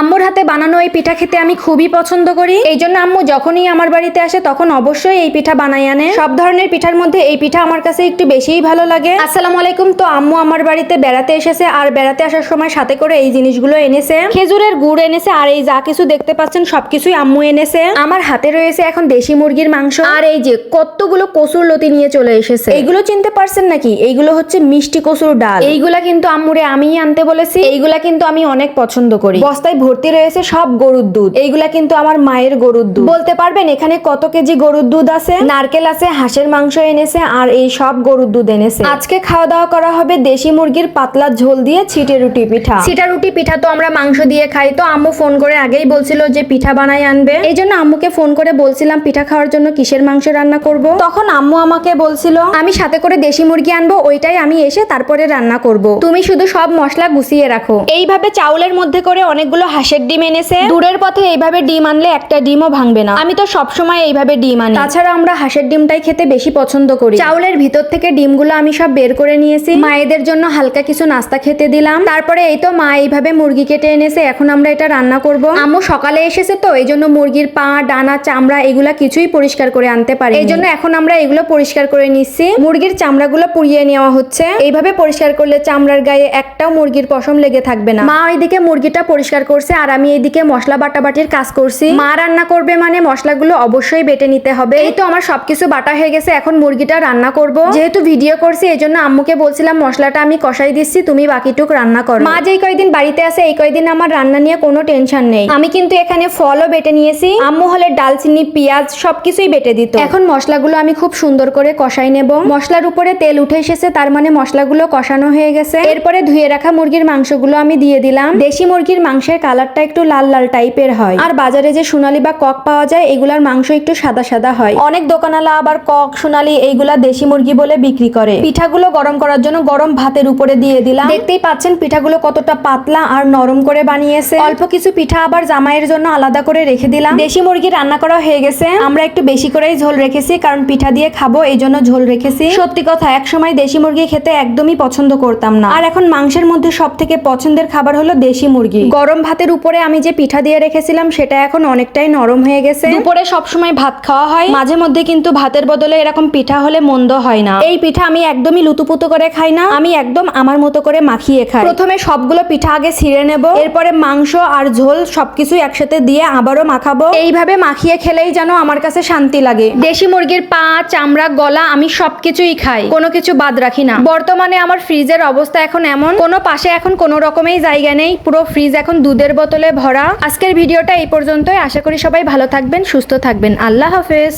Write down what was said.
আম্মুর হাতে বানানো এই পিঠা খেতে আমি খুবই পছন্দ করি। এই জন্য আম্মু যখনই আমার বাড়িতে আসে, তখন অবশ্যই এই পিঠা বানাই আনে। সব ধরনের পিঠার মধ্যে এই পিঠা আমার কাছে একটু বেশিই ভালো লাগে। আসসালামু আলাইকুম। তো আম্মু আমার বাড়িতে বেড়াতে এসেছে আর বেড়াতে আসার সময় সাথে করে এই জিনিসগুলো এনেছে। খেজুরের গুড় এনেছে আর এই যা কিছু দেখতে পাচ্ছেন, সবকিছুই আম্মু এনেছে। আমার হাতে রয়েছে এখন দেশি মুরগির মাংস। আর এই যে কতগুলো কসুর লতি নিয়ে চলে এসেছে। এইগুলো চিনতে পারছেন নাকি? এইগুলো হচ্ছে মিষ্টি কসুর ডাল। এইগুলা কিন্তু আম্মুরে আমিই আনতে বলেছি। এইগুলা কিন্তু আমি অনেক পছন্দ করি। বস্তায় ভর্তি রয়েছে সব গরুর দুধ। এইগুলা কিন্তু আমার মায়ের গরুর দুধ। বলতে পারবেন এখানে কত কেজি গরুর দুধ আছে? নারকেল আছে হাঁসের মাংস এনেছে আর এই সব গরুর দুধ এনেছে। আজকে খাওয়া দাওয়া করা হবে দেশি মুরগির পাতলা ঝোল দিয়ে ছিটে রুটি পিঠা। ছিটা রুটি পিঠা তো আমরা মাংস দিয়ে খাই। তো আম্মু ফোন করে আগেই বলছিল যে পিঠা বানাই আনবে। এই জন্য আম্মুকে ফোন করে বলছিলাম পিঠা খাওয়ার জন্য কিসের মাংস রান্না করব? তখন আম্মু আমাকে বলছিল আমি সাথে করে দেশি মুরগি আনব ওইটাই আমি এসে তারপরে রান্না করব। তুমি শুধু সব মশলা গুছিয়ে রাখো। এইভাবে চাউলের মধ্যে করে অনেকগুলো হাঁসের ডিম এনেছে। দূরের পথে এইভাবে ডিম আনলে একটা ডিমও ভাঙবে না। আমি তো সব সময় এইভাবে ডিম আনি। তাছাড়া আমরা হাঁসের ডিমটাই খেতে বেশি পছন্দ করি। চাউলের ভিতর থেকে ডিমগুলো আমি সব বের করে নিয়েছি। মায়েদের জন্য হালকা কিছু নাস্তা খেতে দিলাম। তারপরে এই তো মা এইভাবে মুরগি কেটে এনেছে। এখন আমরা এটা রান্না করব। আম্মু সকালে এসেছে তো, এই জন্য মুরগির পা, ডানা, চামড়া এগুলা কিছুই পরিষ্কার করে আনতে পারি এই জন্য এখন আমরা এগুলো পরিষ্কার করে নিচ্ছি। মুরগির চামড়াগুলো পুড়িয়ে নেওয়া হচ্ছে। এইভাবে পরিষ্কার করলে চামড়ার গায়ে একটাও মুরগির পশম লেগে থাকবে না। মা ওইদিকে মুরগিটা পরিষ্কার করছে আর আমি এইদিকে মশলা বাটাবাটির কাজ করছি। মা রান্না করবে মানে মশলাগুলো অবশ্যই বেটে নিতে হবে। এই তো আমার সবকিছু বাটা হয়ে গেছে, এখন মুরগিটা রান্না করব। যেহেতু ভিডিও করছি এই জন্য আম্মুকে বলছিলাম, মশলাটা আমি কষাই দিচ্ছি, তুমি বাকিটুক রান্না করো। মা যেই কয়দিন বাড়িতে আছে, এই কয়দিন আমার রান্না নিয়ে কোনো টেনশন নেই। আমি কিন্তু এখানে ফলও বেটে নিয়েছি। আম্মু হলে ডালচিনি পেঁয়াজ সবকিছুই বেটে দিত। এখন মশলাগুলো আমি খুব সুন্দর করে কষাই নেব। মশলার উপরে তেল উঠে এসেছে, তার মানে মশলাগুলো কষানো হয়ে গেছে। এরপরে ধুয়ে রাখা মুরগির মাংসগুলো আমি দিয়ে দিলাম। দেশি মুরগির মাংসের কালারটা একটু লাল লাল টাইপের হয়। আর বাজারে যে সোনালি বা কক পাওয়া যায়, এগুলার মাংস একটু সাদা সাদা হয়। অনেক দোকানালা আবার কক, সোনালি এইগুলা দেশি মুরগি বলে বিক্রি করে। পিঠাগুলো গরম করার জন্য গরম ভাতের উপরে দিয়ে দিলাম। দেখতেই পাচ্ছেন পিঠাগুলো কতটা পাতলা আর নরম করে বানিয়েছে। অল্প কিছু পিঠা আবার জামাইয়ের জন্য আলাদা করে রেখে দিলাম। দেশি মুরগি রান্না করা হয়ে গেছে। আমরা একটু বেশি করেই ঝোল রেখেছি, কারণ পিঠা দিয়ে খাব, এই জন্য ঝোল রেখেছি। সত্যি কথা এক সময় দেশি মুরগি খেতে একদমই পছন্দ করতাম না। আর এখন মাংসের মধ্যে সব থেকে পছন্দের খাবার হলো দেশি মুরগি। গরম ভাতের উপরে আমি যে পিঠা দিয়ে রেখেছিলাম সেটা এখন অনেকটাই নরম হয়ে গেছে। দুপুরে সবসময় ভাত খাওয়া হয়। মাঝে মধ্যে কিন্তু ভাতের বদলে এরকম পিঠা হলে মন্দ হয় না। এই পিঠা আমি একদমই লুতুপুতু করে খাই না। আমি একদম আমার মতো করে মাখিয়ে খাই। প্রথমে সবগুলো পিঠা আগে ছিঁড়ে নেব। এরপরে মাংস আর ঝোল সবকিছু একসাথে দিয়ে আবারও মাখাবো। এইভাবে মাখিয়ে খেলেই যেন আমার কাছে শান্তি লাগে। দেশি মুরগির পা চামড়া গলা আমি সবকিছুই খাই। কোনো কিছু বাদ রাখি না। বর্তমানে আমার ফ্রিজের অবস্থা এখন এমন। কোনো পাশে এখন কোনো রকমেই জায়গা নেই। পুরো ফ্রিজ এখন দুধের বোতলে ভরা। আজকের ভিডিওটা এই পর্যন্তই। আশা করি সবাই ভালো থাকবেন, সুস্থ থাকবেন। আল্লাহ হাফেজ।